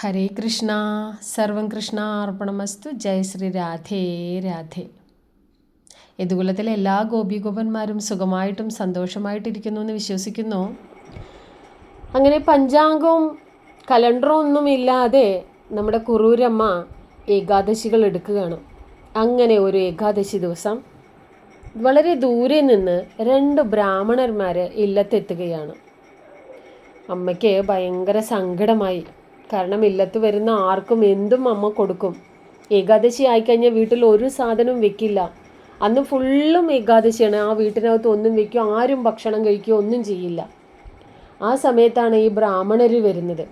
ഹരേ കൃഷ്ണ സർവം കൃഷ്ണ അർപ്പണമസ്തു. ജയ ശ്രീ രാധേ രാധേ. യദുകുലത്തിലെ എല്ലാ ഗോപിഗോപന്മാരും സുഖമായിട്ടും സന്തോഷമായിട്ടിരിക്കുന്നു എന്ന് വിശ്വസിക്കുന്നു. അങ്ങനെ പഞ്ചാംഗവും കലണ്ടറും ഒന്നും ഇല്ലാതെ നമ്മുടെ കുറൂരമ്മ ഏകാദശികൾ എടുക്കുകയാണ്. അങ്ങനെ ഒരു ഏകാദശി ദിവസം വളരെ ദൂരെ നിന്ന് രണ്ട് ബ്രാഹ്മണന്മാർ ഇല്ലത്തെത്തുകയാണ്. അമ്മയ്ക്ക് ഭയങ്കര സങ്കടമായി. കാരണം ഇല്ലത്ത് വരുന്ന ആർക്കും എന്തും അമ്മ കൊടുക്കും. ഏകാദശി ആയിക്കഴിഞ്ഞാൽ വീട്ടിൽ ഒരു സാധനവും വെക്കില്ല. അന്ന് ഫുള്ളും ഏകാദശിയാണ്. ആ വീട്ടിനകത്ത് ഒന്നും വെക്കും ആരും ഭക്ഷണം കഴിക്കുകയോ ഒന്നും ചെയ്യില്ല. ആ സമയത്താണ് ഈ ബ്രാഹ്മണർ വരുന്നത്.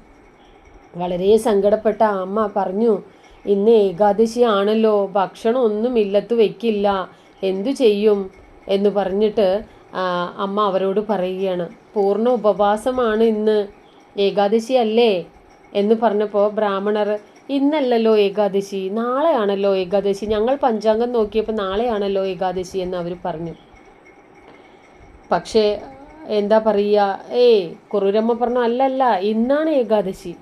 വളരെ സങ്കടപ്പെട്ട അമ്മ പറഞ്ഞു ഇന്ന് ഏകാദശി ആണല്ലോ. ഭക്ഷണം ഒന്നും ഇല്ലത്ത് വെക്കില്ല. എന്തു ചെയ്യും? എന്ന് പറഞ്ഞിട്ട് അമ്മ അവരോട് പറയുകയാണ്. പൂർണ ഉപവാസമാണ് ഇന്ന്. ഏകാദശി അല്ലേ? എന്ന് പറഞ്ഞപ്പോൾ ബ്രാഹ്മണർ ഇന്നല്ലല്ലോ ഏകാദശി നാളെയാണല്ലോ ഏകാദശി. ഞങ്ങൾ പഞ്ചാംഗം നോക്കിയപ്പോൾ നാളെയാണല്ലോ ഏകാദശി എന്ന് അവർ പറഞ്ഞു. പക്ഷേ എന്താ പറയുക ഏയ് കുറൂരമ്മ പറഞ്ഞു അല്ലല്ല ഇന്നാണ് ഏകാദശി.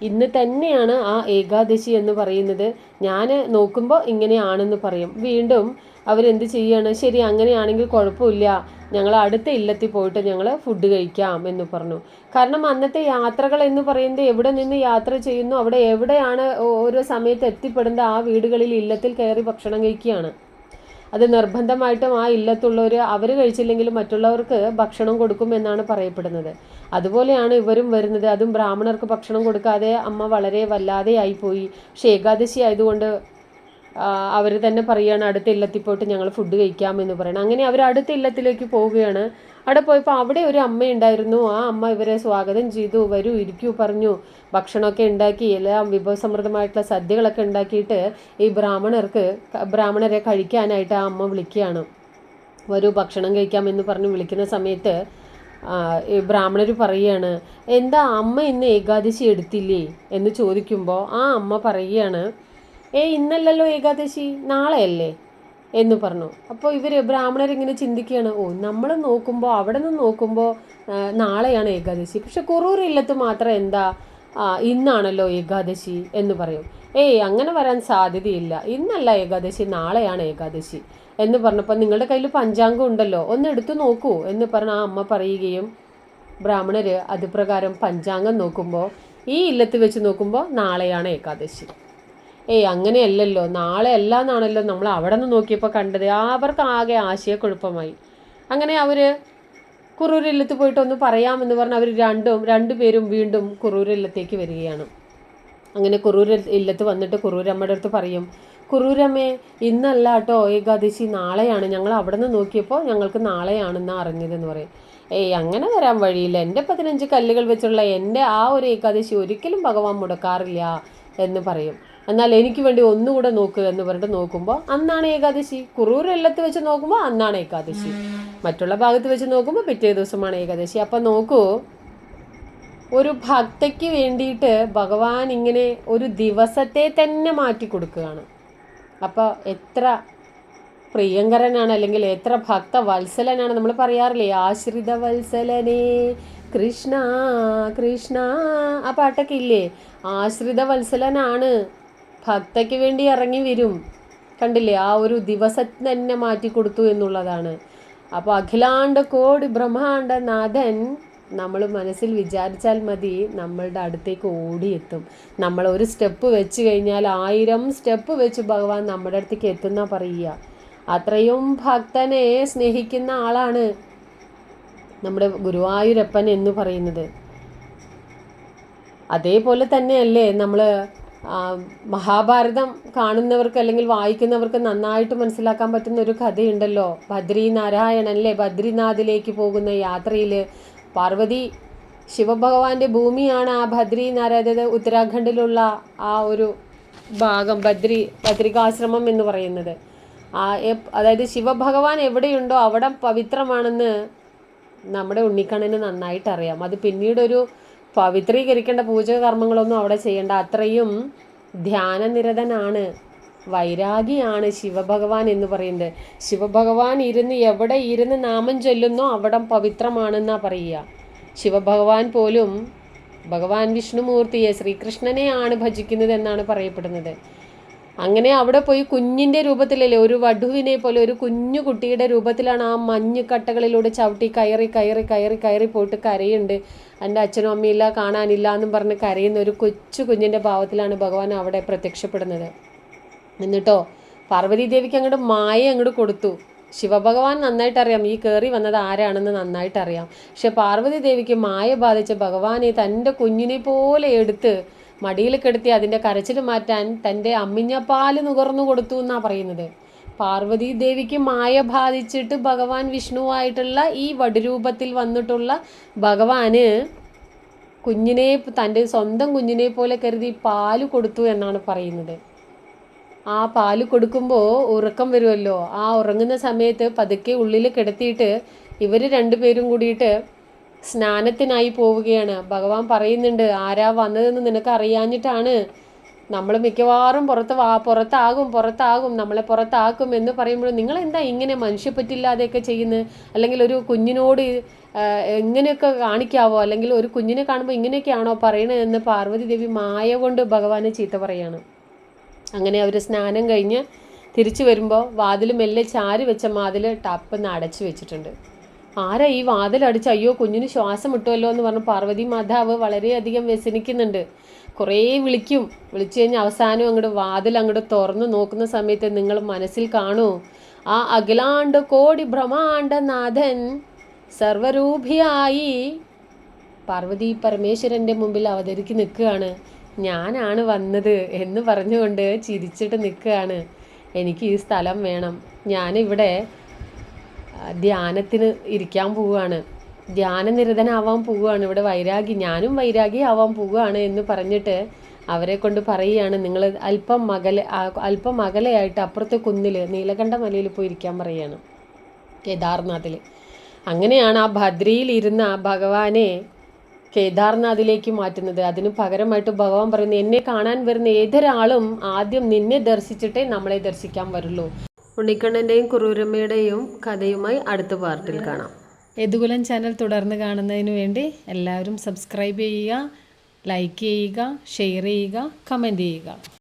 ഇന്ന് തന്നെയാണ് ആ ഏകാദശി എന്ന് പറയുന്നത്. ഞാൻ നോക്കുമ്പോൾ ഇങ്ങനെയാണെന്ന് പറയും. വീണ്ടും അവരെന്ത് ചെയ്യാണ്? ശരി അങ്ങനെയാണെങ്കിൽ കുഴപ്പമില്ല. ഞങ്ങൾ അടുത്ത ഇല്ലത്തിൽ പോയിട്ട് ഞങ്ങൾ ഫുഡ് കഴിക്കാം എന്ന് പറഞ്ഞു. കാരണം അന്നത്തെ യാത്രകൾ എന്ന് പറയുന്നത് എവിടെ നിന്ന് യാത്ര ചെയ്യുന്നു അവിടെ എവിടെയാണ് ഓരോ സമയത്ത് എത്തിപ്പെടുന്നത് ആ വീടുകളിൽ ഇല്ലത്തിൽ കയറി ഭക്ഷണം കഴിക്കുകയാണ്. അത് നിർബന്ധമായിട്ടും ആ ഇല്ലത്തുള്ളവർ അവർ കഴിച്ചില്ലെങ്കിലും മറ്റുള്ളവർക്ക് ഭക്ഷണം കൊടുക്കും എന്നാണ് പറയപ്പെടുന്നത്. അതുപോലെയാണ് ഇവരും വരുന്നത്. അതും ബ്രാഹ്മണർക്ക് ഭക്ഷണം കൊടുക്കാതെ അമ്മ വളരെ വല്ലാതെ ആയിപ്പോയി പക്ഷേ ഏകാദശി ആയതുകൊണ്ട് അവർ തന്നെ പറയുകയാണ് അടുത്ത ഇല്ലത്തിൽ പോയിട്ട് ഞങ്ങൾ ഫുഡ് കഴിക്കാമെന്ന് പറയണം അങ്ങനെ അവർ അടുത്ത ഇല്ലത്തിലേക്ക് പോവുകയാണ്. അവിടെ പോയപ്പോൾ അവിടെ ഒരു അമ്മ ഉണ്ടായിരുന്നു. ആ അമ്മ ഇവരെ സ്വാഗതം ചെയ്തു. വരൂ ഇരിക്കൂ പറഞ്ഞു. ഭക്ഷണമൊക്കെ ഉണ്ടാക്കി. എല്ലാം വിഭവസമൃദ്ധമായിട്ടുള്ള സദ്യകളൊക്കെ ഉണ്ടാക്കിയിട്ട് ഈ ബ്രാഹ്മണർക്ക് ബ്രാഹ്മണരെ കഴിക്കാനായിട്ട് ആ അമ്മ വിളിക്കുകയാണ്. വരൂ ഭക്ഷണം കഴിക്കാമെന്ന് പറഞ്ഞ് വിളിക്കുന്ന സമയത്ത് ഈ ബ്രാഹ്മണർ പറയുകയാണ് എന്താ അമ്മ ഇന്ന് ഏകാദശി എടുത്തില്ലേ? എന്ന് ചോദിക്കുമ്പോൾ ആ അമ്മ പറയുകയാണ് ഏ ഇന്നല്ലല്ലോ ഏകാദശി നാളെയല്ലേ? എന്ന് പറഞ്ഞു. അപ്പോൾ ഇവർ ബ്രാഹ്മണരിങ്ങനെ ചിന്തിക്കുകയാണ്. ഓ നമ്മൾ നോക്കുമ്പോൾ അവിടെ നിന്ന് നോക്കുമ്പോൾ നാളെയാണ് ഏകാദശി. പക്ഷെ കുറൂർ ഇല്ലത്ത് മാത്രം എന്താ ഇന്നാണല്ലോ ഏകാദശി എന്ന് പറയും. ഏയ് അങ്ങനെ വരാൻ സാധ്യതയില്ല. ഇന്നല്ല ഏകാദശി നാളെയാണ് ഏകാദശി. എന്ന് പറഞ്ഞപ്പോൾ നിങ്ങളുടെ കയ്യിൽ പഞ്ചാംഗം ഉണ്ടല്ലോ ഒന്ന് എടുത്തു നോക്കൂ. എന്ന് പറഞ്ഞ ആ അമ്മ പറയുകയും ബ്രാഹ്മണർ അതുപ്രകാരം പഞ്ചാംഗം നോക്കുമ്പോൾ ഈ ഇല്ലത്ത് വെച്ച് നോക്കുമ്പോൾ നാളെയാണ് ഏകാദശി. ഏയ് അങ്ങനെയല്ലല്ലോ. നാളെ അല്ല എന്നാണല്ലോ നമ്മൾ അവിടെ നിന്ന് നോക്കിയപ്പോൾ കണ്ടത്. അവർക്ക് ആകെ ആശയക്കുഴപ്പമായി. അങ്ങനെ അവർ കുറൂരില്ലത്ത് പോയിട്ട് ഒന്ന് പറയാമെന്ന് പറഞ്ഞ് അവർ രണ്ടും രണ്ടുപേരും വീണ്ടും കുറൂരില്ലത്തേക്ക് വരികയാണ്. അങ്ങനെ കുറൂർ ഇല്ലത്ത് വന്നിട്ട് കുറൂരമ്മയുടെ അടുത്ത് പറയും കുറൂരമ്മേ ഇന്നല്ല കേട്ടോ ഏകാദശി. നാളെയാണ്. ഞങ്ങൾ അവിടെ നിന്ന് നോക്കിയപ്പോൾ ഞങ്ങൾക്ക് നാളെയാണെന്ന് അറിഞ്ഞതെന്ന് പറയും. ഏയ് അങ്ങനെ വരാൻ വഴിയില്ല. എന്റെ പതിനഞ്ച് കല്ലുകൾ വെച്ചുള്ള എന്റെ ആ ഒരു ഏകാദശി ഒരിക്കലും ഭഗവാൻ മുടക്കാറില്ല എന്ന് പറയും. എന്നാൽ എനിക്ക് വേണ്ടി ഒന്നുകൂടെ നോക്കുക എന്ന് പറഞ്ഞിട്ട് നോക്കുമ്പോൾ അന്നാണ് ഏകാദശി. കുറൂർ എല്ലത്ത് വെച്ച് നോക്കുമ്പോൾ അന്നാണ് ഏകാദശി. മറ്റുള്ള ഭാഗത്ത് വെച്ച് നോക്കുമ്പോൾ പിറ്റേ ദിവസമാണ് ഏകാദശി. അപ്പം നോക്കൂ ഒരു ഭക്തയ്ക്ക് വേണ്ടിയിട്ട് ഭഗവാൻ ഇങ്ങനെ ഒരു ദിവസത്തെ തന്നെ മാറ്റി കൊടുക്കുകയാണ്. അപ്പോൾ എത്ര പ്രിയങ്കരനാണ് അല്ലെങ്കിൽ എത്ര ഭക്ത വത്സലനാണ് നമ്മൾ പറയാറില്ലേ ആശ്രിത വത്സലനേ കൃഷ്ണ കൃഷ്ണ ആ പാട്ടൊക്കെ ഇല്ലേ? ആശ്രിത വത്സലനാണ് ഭക്തയ്ക്ക് വേണ്ടി ഇറങ്ങി വരും. കണ്ടില്ലേ? ആ ഒരു ദിവസം തന്നെ മാറ്റി കൊടുത്തു എന്നുള്ളതാണ്. അപ്പോൾ അഖിലാണ്ട കോടി ബ്രഹ്മാണ്ട നാഥൻ നമ്മൾ മനസ്സിൽ വിചാരിച്ചാൽ മതി നമ്മളുടെ അടുത്തേക്ക് ഓടിയെത്തും. നമ്മൾ ഒരു സ്റ്റെപ്പ് വെച്ച് കഴിഞ്ഞാൽ ആയിരം സ്റ്റെപ്പ് വെച്ച് ഭഗവാൻ നമ്മുടെ അടുത്തേക്ക് എത്തുന്ന പറയുക. അത്രയും ഭക്തനെ സ്നേഹിക്കുന്ന ആളാണ് നമ്മുടെ ഗുരുവായൂരപ്പൻ എന്ന് പറയുന്നത്. അതേപോലെ തന്നെയല്ലേ നമ്മൾ മഹാഭാരതം കാണുന്നവർക്ക് അല്ലെങ്കിൽ വായിക്കുന്നവർക്ക് നന്നായിട്ട് മനസ്സിലാക്കാൻ പറ്റുന്ന ഒരു കഥയുണ്ടല്ലോ. ബദ്രി നാരായണൻ അല്ലേ ബദ്രിനാഥിലേക്ക് പോകുന്ന യാത്രയിൽ പാർവതി ശിവഭഗവാന്റെ ഭൂമിയാണ് ആ ബദ്രി നാരായണ ഉത്തരാഖണ്ഡിലുള്ള ആ ഒരു ഭാഗം ബദ്രി ബദ്രികാശ്രമം എന്ന് പറയുന്നത്. ആ അതായത് ശിവഭഗവാൻ എവിടെയുണ്ടോ അവിടെ പവിത്രമാണെന്ന് നമ്മുടെ ഉണ്ണിക്കണ്ണന് നന്നായിട്ട് അറിയാം അത് പിന്നീടൊരു പവിത്രീകരിക്കേണ്ട പൂജകർമ്മങ്ങളൊന്നും അവിടെ ചെയ്യേണ്ട. അത്രയും ധ്യാനനിരതനാണ് വൈരാഗിയാണ് ശിവഭഗവാൻ എന്ന് പറയുന്നത്. ശിവഭഗവാൻ ഇരുന്ന് എവിടെ ഇരുന്ന് നാമം ചൊല്ലുന്നോ അവിടം പവിത്രമാണെന്നാ പറയുക. ശിവഭഗവാൻ പോലും ഭഗവാൻ വിഷ്ണുമൂർത്തിയെ ശ്രീകൃഷ്ണനെയാണ് ഭജിക്കുന്നത് എന്നാണ് പറയപ്പെടുന്നത്. അങ്ങനെ അവിടെ പോയി കുഞ്ഞിന്റെ രൂപത്തിലല്ലേ ഒരു വധുവിനെ പോലെ ഒരു കുഞ്ഞു കുട്ടിയുടെ രൂപത്തിലാണ് ആ മഞ്ഞ് കട്ടകളിലൂടെ ചവിട്ടി കയറി കയറി കയറി കയറി പോയിട്ട് കരയുണ്ട്. എന്റെ അച്ഛനും അമ്മയില്ല കാണാനില്ല എന്നും പറഞ്ഞ് കരയുന്ന ഒരു കൊച്ചു കുഞ്ഞിന്റെ ഭാവത്തിലാണ് ഭഗവാൻ അവിടെ പ്രത്യക്ഷപ്പെടുന്നത്. എന്നിട്ടോ പാർവതി ദേവിക്ക് അങ്ങോട്ട് മായ അങ്ങോട്ട് കൊടുത്തു. ശിവഭഗവാൻ നന്നായിട്ട് അറിയാം ഈ കയറി വന്നത് ആരാണെന്ന് നന്നായിട്ട് അറിയാം. പക്ഷെ പാർവതി ദേവിക്ക് മായ ബാധിച്ച ഭഗവാനെ തന്റെ കുഞ്ഞിനെ പോലെ എടുത്ത് മടിയിൽ കിടത്തി അതിന്റെ കരച്ചിൽ മാറ്റാൻ തന്റെ അമ്മിഞ്ഞപ്പാൽ നുകർന്നു കൊടുത്തു എന്നാണ് പറയുന്നത്. പാർവതി ദേവിക്ക് മായ ബാധിച്ചിട്ട് ഭഗവാൻ വിഷ്ണുവായിട്ടുള്ള ഈ വടുരൂപത്തിൽ വന്നിട്ടുള്ള ഭഗവാന് കുഞ്ഞിനെ തന്റെ സ്വന്തം കുഞ്ഞിനെ പോലെ കരുതി പാൽ കൊടുത്തു എന്നാണ് പറയുന്നത്. ആ പാൽ കൊടുക്കുമ്പോൾ ഉറക്കം വരുമല്ലോ. ആ ഉറങ്ങുന്ന സമയത്ത് പതുക്കെ ഉള്ളിൽ കിടത്തിയിട്ട് ഇവർ രണ്ടുപേരും കൂടിയിട്ട് സ്നാനത്തിനായി പോവുകയാണ്. ഭഗവാൻ പറയുന്നുണ്ട് ആരാ വന്നതെന്ന് നിനക്ക് അറിയാഞ്ഞിട്ടാണ്. നമ്മൾ മിക്കവാറും പുറത്ത് വാ പുറത്താകും പുറത്താകും നമ്മളെ പുറത്താക്കും എന്ന് പറയുമ്പോൾ നിങ്ങൾ എന്താ ഇങ്ങനെ മനുഷ്യപ്പറ്റില്ലാതെയൊക്കെ ചെയ്യുന്നത് അല്ലെങ്കിൽ ഒരു കുഞ്ഞിനോട് എങ്ങനെയൊക്കെ കാണിക്കാവോ? അല്ലെങ്കിൽ ഒരു കുഞ്ഞിനെ കാണുമ്പോൾ ഇങ്ങനെയൊക്കെയാണോ പറയണതെന്ന് പാർവതി ദേവി മായ കൊണ്ട് ഭഗവാനെ ചീത്ത പറയാണ്. അങ്ങനെ അവർ സ്നാനം കഴിഞ്ഞ് തിരിച്ചു വരുമ്പോൾ വാതിൽ മെല്ലെ ചാരി വെച്ച മാതിൽ ടപ്പെന്ന് അടച്ചു വെച്ചിട്ടുണ്ട്. ആരാ ഈ വാതിലടിച്ച് അയ്യോ കുഞ്ഞിന് ശ്വാസം വിട്ടുമല്ലോ എന്ന് പറഞ്ഞ് പാർവതി മാതാവ് വളരെയധികം വ്യസനിക്കുന്നുണ്ട്. കുറേ വിളിക്കും. വിളിച്ചു കഴിഞ്ഞാൽ അവസാനം അങ്ങോട്ട് വാതിൽ അങ്ങോട്ട് തുറന്ന് നോക്കുന്ന സമയത്ത് നിങ്ങൾ മനസ്സിൽ കാണൂ ആ അഖിലാണ്ട് കോടി ബ്രഹ്മാണ്ട നാഥൻ സർവരൂപിയായി. പാർവതി പരമേശ്വരന്റെ മുമ്പിൽ അവതരിക്ക് നിൽക്കുകയാണ്. ഞാനാണ് വന്നത് എന്ന് പറഞ്ഞുകൊണ്ട് ചിരിച്ചിട്ട് നിൽക്കുകയാണ്. എനിക്ക് ഈ സ്ഥലം വേണം. ഞാനിവിടെ ധ്യാനത്തിന് ഇരിക്കാൻ പോവുകയാണ്. ധ്യാനനിരതനാവാൻ പോവുകയാണ്. ഇവിടെ വൈരാഗി ഞാനും വൈരാഗി ആവാൻ പോവുകയാണ് എന്ന് പറഞ്ഞിട്ട് അവരെ കൊണ്ട് പറയുകയാണ്. നിങ്ങൾ അല്പം മകലെ അല്പം അകലെയായിട്ട് അപ്പുറത്തെ കുന്നിൽ നീലകണ്ഠ മലയിൽ പോയി ഇരിക്കാൻ പറയുകയാണ്. കേദാർനാഥിൽ അങ്ങനെയാണ് ആ ഭദ്രയിൽ ഇരുന്ന ഭഗവാനെ കേദാർനാഥിലേക്ക് മാറ്റുന്നത്. അതിന് പകരമായിട്ട് ഭഗവാൻ പറയുന്നത് എന്നെ കാണാൻ വരുന്ന ഏതൊരാളും ആദ്യം നിന്നെ ദർശിച്ചിട്ടേ നമ്മളെ ദർശിക്കാൻ വരുള്ളൂ. ഉണ്ണിക്കണ്ണന്റെയും കുറൂരമ്മയുടെയും കഥയുമായി അടുത്ത പാർട്ടിൽ കാണാം. യദുകുലം ചാനൽ തുടർന്ന് കാണുന്നതിന് വേണ്ടി എല്ലാവരും സബ്സ്ക്രൈബ് ചെയ്യുക ലൈക്ക് ചെയ്യുക ഷെയർ ചെയ്യുക കമന്റ് ചെയ്യുക.